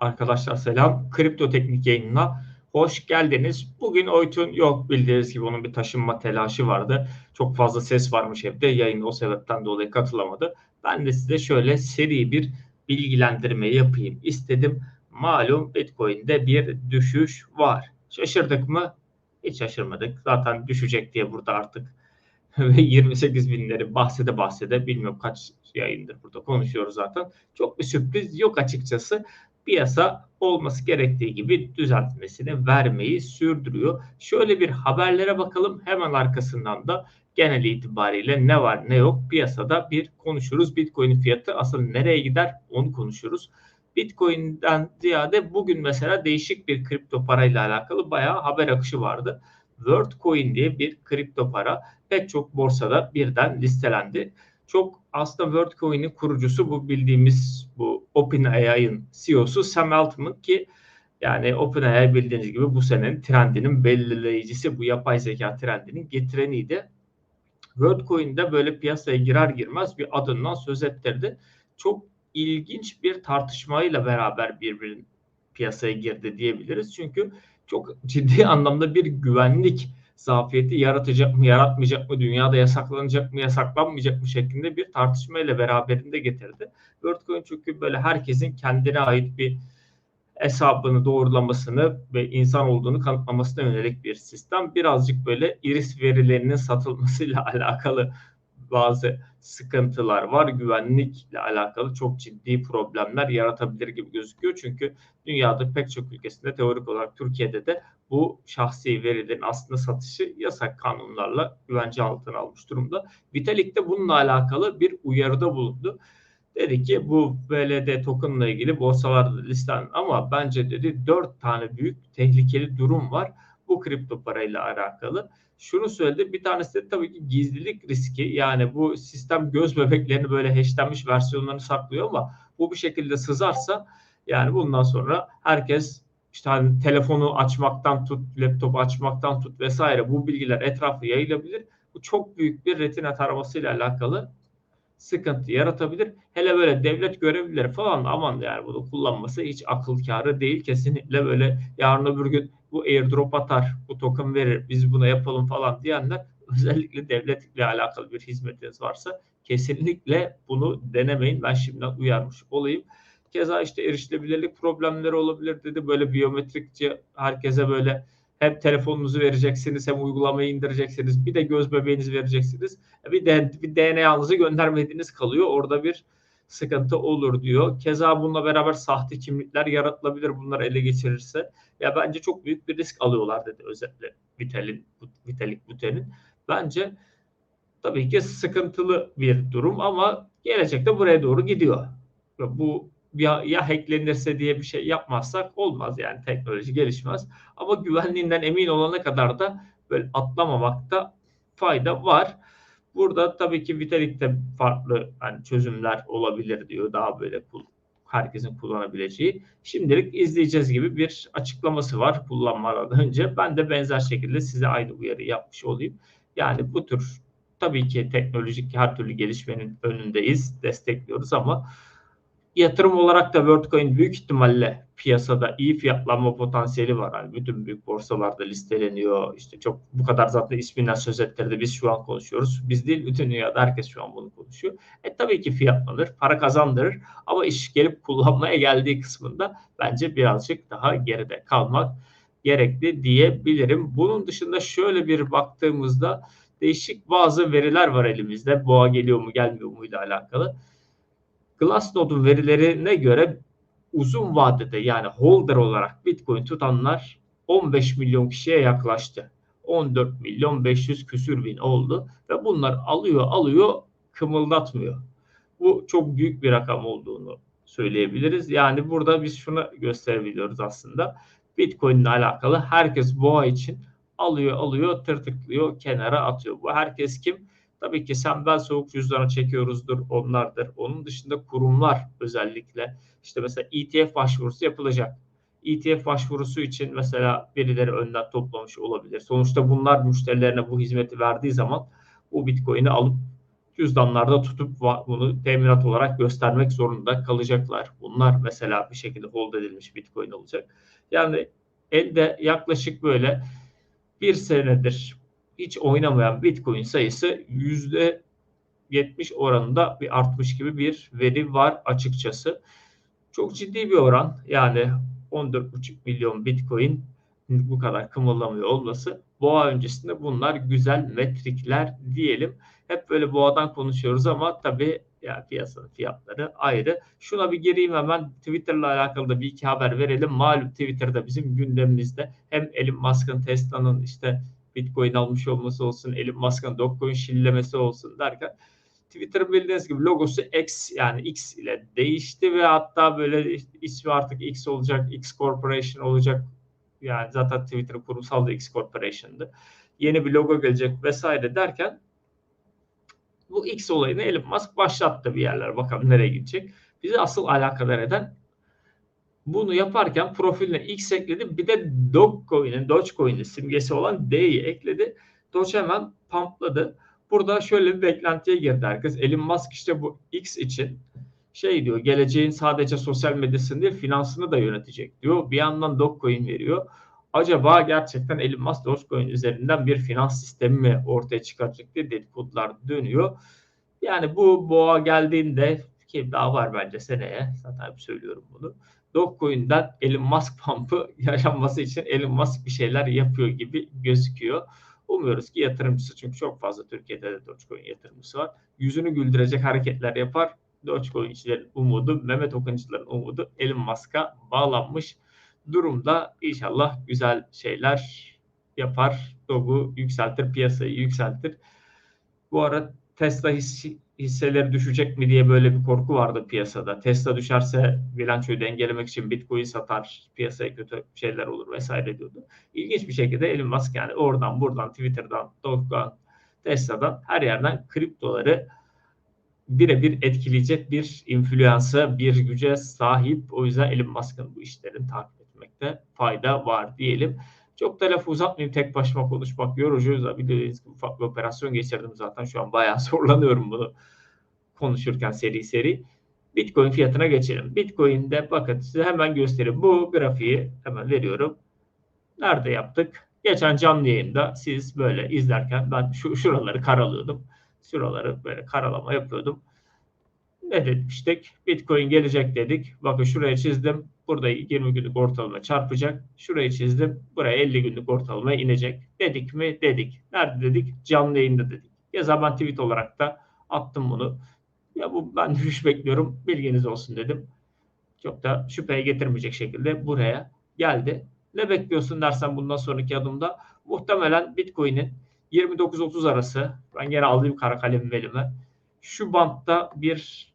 Arkadaşlar selam. Kripto Teknik yayınına hoş geldiniz. Bugün Oytun yok bildiğiniz gibi onun bir taşınma telaşı vardı. Çok fazla ses varmış evde. Yayın o sebepten dolayı katılamadı. Ben de size şöyle seri bir bilgilendirme yapayım istedim. Malum Bitcoin'de bir düşüş var. Şaşırdık mı? Hiç şaşırmadık. Zaten düşecek diye burada artık 28 binleri bahsede bahsede bilmiyorum kaç yayındır burada konuşuyoruz zaten. Çok bir sürpriz yok açıkçası. Piyasa olması gerektiği gibi düzeltmesini vermeyi sürdürüyor. Şöyle bir haberlere bakalım. Hemen arkasından da genel itibariyle ne var ne yok piyasada bir konuşuruz. Bitcoin fiyatı asıl nereye gider onu konuşuruz. Bitcoin'den ziyade bugün mesela değişik bir kripto parayla alakalı bayağı haber akışı vardı. WorldCoin diye bir kripto para pek çok borsada birden listelendi. Çok aslında WorldCoin'in kurucusu bu bildiğimiz bu OpenAI'ın CEO'su Sam Altman ki yani OpenAI bildiğiniz gibi bu senenin trendinin belirleyicisi bu yapay zeka trendinin getireniydi. WorldCoin'de böyle piyasaya girer girmez bir adından söz ettirdi. Çok ilginç bir tartışmayla beraber birbirinin piyasaya girdi diyebiliriz. Çünkü çok ciddi anlamda bir güvenlik zafiyeti yaratacak mı, yaratmayacak mı, dünyada yasaklanacak mı, yasaklanmayacak mı şeklinde bir tartışma ile beraberinde getirdi. WorldCoin çünkü böyle herkesin kendine ait bir hesabını doğrulamasını ve insan olduğunu kanıtlamasına yönelik bir sistem. Birazcık böyle iris verilerinin satılmasıyla alakalı bazı sıkıntılar var. Güvenlikle alakalı çok ciddi problemler yaratabilir gibi gözüküyor. Çünkü dünyada pek çok ülkesinde teorik olarak Türkiye'de de bu şahsi verilerin aslında satışı yasak kanunlarla güvence altına almış durumda. Vitalik de bununla alakalı bir uyarıda bulundu. Dedi ki bu BLD tokenla ilgili borsalarda listen ama bence dedi dört tane büyük tehlikeli durum var bu kripto parayla alakalı şunu söyledi. Bir tanesi de tabii ki gizlilik riski. Yani bu sistem göz bebeklerini böyle hashlenmiş versiyonlarını saklıyor ama bu bir şekilde sızarsa yani bundan sonra herkes işte hani telefonu açmaktan tut, laptopu açmaktan tut vesaire bu bilgiler etrafı yayılabilir. Bu çok büyük bir retina taramasıyla alakalı sıkıntı yaratabilir. Hele böyle devlet görevlileri falan aman yani bunu kullanması hiç akıl kârı değil. Kesinlikle böyle yarın öbür gün bu airdrop atar, bu token verir, biz buna yapalım falan diyenler özellikle devletle alakalı bir hizmetiniz varsa kesinlikle bunu denemeyin. Ben şimdiden uyarmış olayım. Keza işte erişilebilirlik problemleri olabilir dedi. Böyle biyometrikçi herkese böyle hem telefonunuzu vereceksiniz hem uygulamayı indireceksiniz. Bir de göz bebeğinizi vereceksiniz. Bir, de, bir DNA'nızı göndermediğiniz kalıyor. Orada bir sıkıntı olur diyor. Keza bununla beraber sahte kimlikler yaratılabilir bunlar ele geçirirse. Ya bence çok büyük bir risk alıyorlar dedi özetle Vitalik'in Vitalik Buterin. Bence tabii ki sıkıntılı bir durum ama gelecekte buraya doğru gidiyor. Bu ya, ya hacklenirse diye bir şey yapmazsak olmaz yani teknoloji gelişmez. Ama güvenliğinden emin olana kadar da böyle atlamamakta fayda var. Burada tabii ki Vitalik'te farklı hani çözümler olabilir diyor. Daha böyle herkesin kullanabileceği. Şimdilik izleyeceğiz gibi bir açıklaması var kullanmadan önce. Ben de benzer şekilde size aynı uyarı yapmış olayım. Yani bu tür tabii ki teknolojik her türlü gelişmenin önündeyiz, destekliyoruz ama yatırım olarak da WorldCoin büyük ihtimalle piyasada iyi fiyatlanma potansiyeli var. Yani bütün büyük borsalarda listeleniyor. İşte çok bu kadar zaten isminden söz ettirdi. Biz şu an konuşuyoruz. Biz değil bütün dünyada herkes şu an bunu konuşuyor. E tabii ki fiyatlanır, para kazandırır ama iş gelip kullanmaya geldiği kısmında bence birazcık daha geride kalmak gerekli diyebilirim. Bunun dışında şöyle bir baktığımızda değişik bazı veriler var elimizde. Boğa geliyor mu gelmiyor mu ile alakalı. Glassnode'un verilerine göre uzun vadede yani holder olarak Bitcoin tutanlar 15 milyon kişiye yaklaştı. 14 milyon 500 küsür bin oldu ve bunlar alıyor alıyor kımıldatmıyor. Bu çok büyük bir rakam olduğunu söyleyebiliriz. Yani burada biz şunu gösterebiliyoruz aslında. Bitcoin ile alakalı herkes boğa için alıyor alıyor tırtıklıyor kenara atıyor. Bu herkes kim? Tabii ki sen ben soğuk cüzdanı çekiyoruzdur onlardır. Onun dışında kurumlar özellikle işte mesela ETF başvurusu yapılacak. ETF başvurusu için mesela birileri önden toplamış olabilir. Sonuçta bunlar müşterilerine bu hizmeti verdiği zaman bu Bitcoin'i alıp cüzdanlarda tutup bunu teminat olarak göstermek zorunda kalacaklar. Bunlar mesela bir şekilde hold edilmiş Bitcoin olacak. Yani elde yaklaşık böyle bir senedir hiç oynamayan Bitcoin sayısı yüzde 70 oranında bir artmış gibi bir veri var açıkçası. Çok ciddi bir oran. Yani 14,5 milyon Bitcoin bu kadar kımıldamıyor olması boğa öncesinde bunlar güzel metrikler diyelim. Hep böyle boğadan konuşuyoruz ama tabii ya piyasanın fiyatları ayrı. Şuna bir gireyim hemen Twitter'la alakalı da bir iki haber verelim. Malum Twitter'da bizim gündemimizde hem Elon Musk'ın Tesla'nın işte Bitcoin almış olması olsun, Elon Musk'ın Dogecoin şillemesi olsun derken Twitter bildiğiniz gibi logosu X yani X ile değişti ve hatta böyle ismi artık X olacak, X Corporation olacak. Yani zaten Twitter'ın kurumsal da X Corporation'dı. Yeni bir logo gelecek vesaire derken bu X olayını Elon Musk başlattı bir yerler. Bakalım nereye gidecek. Bizi asıl alakadar eden bunu yaparken profiline X ekledi. Bir de Dogecoin'in, Dogecoin'in simgesi olan D'yi ekledi. Doge hemen pumpladı. Burada şöyle bir beklentiye girdi herkes. Elon Musk işte bu X için şey diyor geleceğin sadece sosyal medyasını değil finansını da yönetecek diyor. Bir yandan Dogecoin veriyor. Acaba gerçekten Elon Musk Dogecoin üzerinden bir finans sistemi mi ortaya çıkaracak diye dedikodular dönüyor. Yani bu boğa geldiğinde ki daha var bence seneye zaten hep söylüyorum bunu. Dogecoin'den Elon Musk pump'ı yaşanması için Elon Musk bir şeyler yapıyor gibi gözüküyor. Umuyoruz ki yatırımcısı çünkü çok fazla Türkiye'de de Dogecoin yatırımcısı var. Yüzünü güldürecek hareketler yapar. Dogecoin'cilerin umudu, Mehmet Okuncıların umudu Elon Musk'a bağlanmış durumda. İnşallah güzel şeyler yapar. Dogu yükseltir, piyasayı yükseltir. Bu ara Tesla hissi, hisseleri düşecek mi diye böyle bir korku vardı piyasada. Tesla düşerse bilançoyu dengelemek için Bitcoin satar, piyasaya kötü şeyler olur vesaire diyordu. İlginç bir şekilde Elon Musk yani oradan buradan Twitter'dan, Dogecoin, Tesla'dan her yerden kriptoları birebir etkileyecek bir influensa, bir güce sahip. O yüzden Elon Musk'ın bu işlerini takip etmekte fayda var diyelim. Çok da lafı uzatmayayım. Tek başıma konuşmak yorucu. Bildiğiniz gibi ufak bir operasyon geçirdim zaten. Şu an bayağı zorlanıyorum bunu konuşurken seri seri. Bitcoin fiyatına geçelim. Bitcoin'de bakın size hemen göstereyim. Bu grafiği hemen veriyorum. Nerede yaptık? Geçen canlı yayında siz böyle izlerken ben şu şuraları karalıyordum. Şuraları böyle karalama yapıyordum. Ne demiştik? Bitcoin gelecek dedik. Bakın şuraya çizdim. Burada 20 günlük ortalama çarpacak. Şurayı çizdim. Buraya 50 günlük ortalama inecek. Dedik mi? Dedik. Nerede dedik? Canlı yayında dedik. Ya zaman tweet olarak da attım bunu. Ya bu ben düşüş bekliyorum. Bilginiz olsun dedim. Çok da şüpheye getirmeyecek şekilde buraya geldi. Ne bekliyorsun dersen bundan sonraki adımda muhtemelen Bitcoin'in 29-30 arası ben gene aldığım kara kalem elime şu bantta bir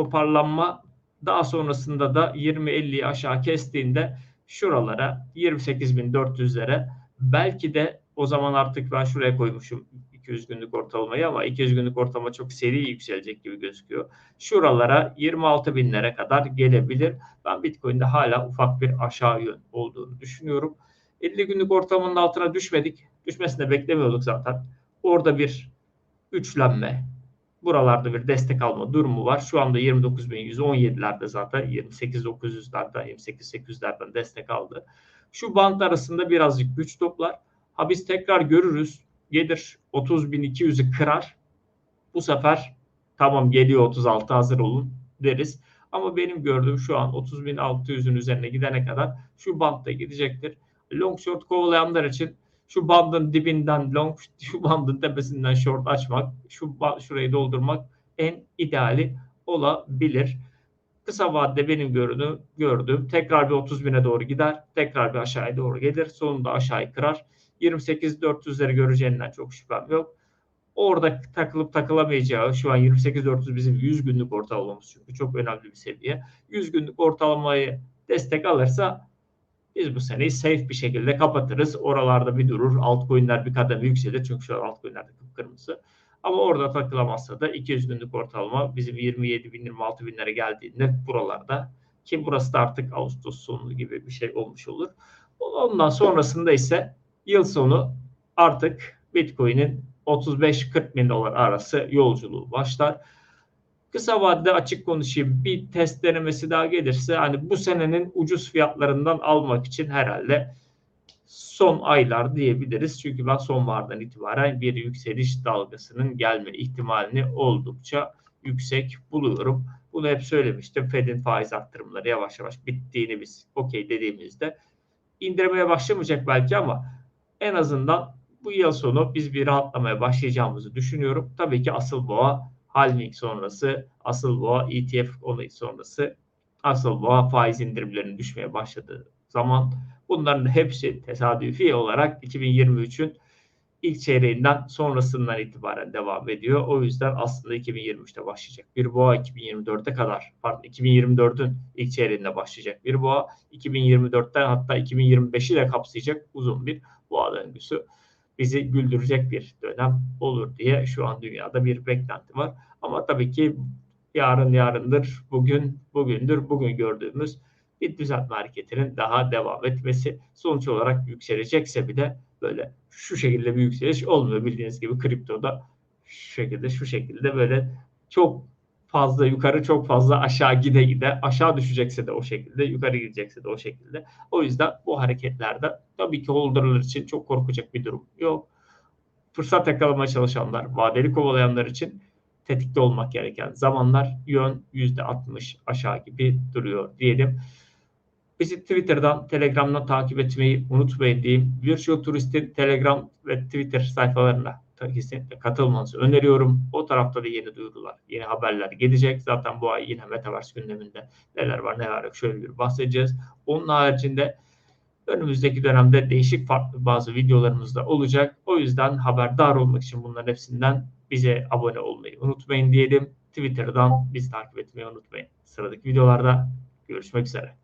toparlanma daha sonrasında da 20-50'yi aşağı kestiğinde şuralara 28.400'lere belki de o zaman artık ben şuraya koymuşum 200 günlük ortalamayı ama 200 günlük ortalama çok seri yükselecek gibi gözüküyor. Şuralara 26 binlere kadar gelebilir. Ben Bitcoin'de hala ufak bir aşağı yön olduğunu düşünüyorum. 50 günlük ortalamanın altına düşmedik. Düşmesini beklemiyorduk zaten. Orada bir üçlenme, buralarda bir destek alma durumu var. Şu anda 29.117'lerde zaten 28.900'lerden 28.800'lerden destek aldı. Şu band arasında birazcık güç toplar. Ha biz tekrar görürüz. Gelir 30.200'ü kırar. Bu sefer tamam geliyor 36 hazır olun deriz. Ama benim gördüğüm şu an 30.600'ün üzerine gidene kadar şu bantta gidecektir. Long short kovalayanlar için şu bandın dibinden long, şu bandın tepesinden short açmak, şu şurayı doldurmak en ideali olabilir. Kısa vadede benim gördüğüm, gördüğüm tekrar bir 30 bine doğru gider, tekrar bir aşağıya doğru gelir, sonunda aşağıyı kırar. 28-400'leri göreceğinden çok şüphem yok. Orada takılıp takılamayacağı şu an 28-400 bizim 100 günlük ortalamamız çünkü çok önemli bir seviye. 100 günlük ortalamayı destek alırsa biz bu seneyi safe bir şekilde kapatırız. Oralarda bir durur. Altcoin'ler bir kademe yükselir. Çünkü şu an altcoin'lerde kıpkırmızı. Ama orada takılamazsa da 200 günlük ortalama bizim 27 bin 26 binlere geldiğinde buralarda ki burası da artık Ağustos sonu gibi bir şey olmuş olur. Ondan sonrasında ise yıl sonu artık Bitcoin'in 35-40 bin dolar arası yolculuğu başlar. Kısa vadede açık konuşayım bir test denemesi daha gelirse hani bu senenin ucuz fiyatlarından almak için herhalde son aylar diyebiliriz. Çünkü ben sonbahardan itibaren bir yükseliş dalgasının gelme ihtimalini oldukça yüksek buluyorum. Bunu hep söylemiştim. Fed'in faiz arttırımları yavaş yavaş bittiğini biz okey dediğimizde indirmeye başlamayacak belki ama en azından bu yıl sonu biz bir rahatlamaya başlayacağımızı düşünüyorum. Tabii ki asıl boğa halving sonrası, asıl boğa ETF olayı sonrası, asıl boğa faiz indirimlerinin düşmeye başladığı zaman bunların hepsi tesadüfi olarak 2023'ün ilk çeyreğinden sonrasından itibaren devam ediyor. O yüzden aslında 2023'te başlayacak bir boğa 2024'e kadar pardon 2024'ün ilk çeyreğinde başlayacak bir boğa 2024'ten hatta 2025'i de kapsayacak uzun bir boğa döngüsü bizi güldürecek bir dönem olur diye şu an dünyada bir beklenti var. Ama tabii ki yarın yarındır, bugün bugündür, bugün gördüğümüz bir düzeltme hareketinin daha devam etmesi sonuç olarak yükselecekse bile böyle şu şekilde bir yükseliş olmuyor. Bildiğiniz gibi kriptoda şu şekilde şu şekilde böyle çok fazla yukarı çok fazla aşağı gide gide aşağı düşecekse de o şekilde yukarı gidecekse de o şekilde. O yüzden bu hareketlerde tabii ki holderlar için çok korkacak bir durum yok. Fırsat yakalamaya çalışanlar, vadeli kovalayanlar için tetikte olmak gereken zamanlar yön %60 aşağı gibi duruyor diyelim. Bizi Twitter'dan, Telegram'dan takip etmeyi unutmayın diyeyim. Virtual Turist'in Telegram ve Twitter sayfalarına kesinlikle katılmanızı öneriyorum. O tarafta da yeni duyurular, yeni haberler gelecek. Zaten bu ay yine Metaverse gündeminde neler var neler yok şöyle bir bahsedeceğiz. Onun haricinde önümüzdeki dönemde değişik farklı bazı videolarımız da olacak. O yüzden haberdar olmak için bunların hepsinden bize abone olmayı unutmayın diyelim. Twitter'dan bizi takip etmeyi unutmayın. Sıradaki videolarda görüşmek üzere.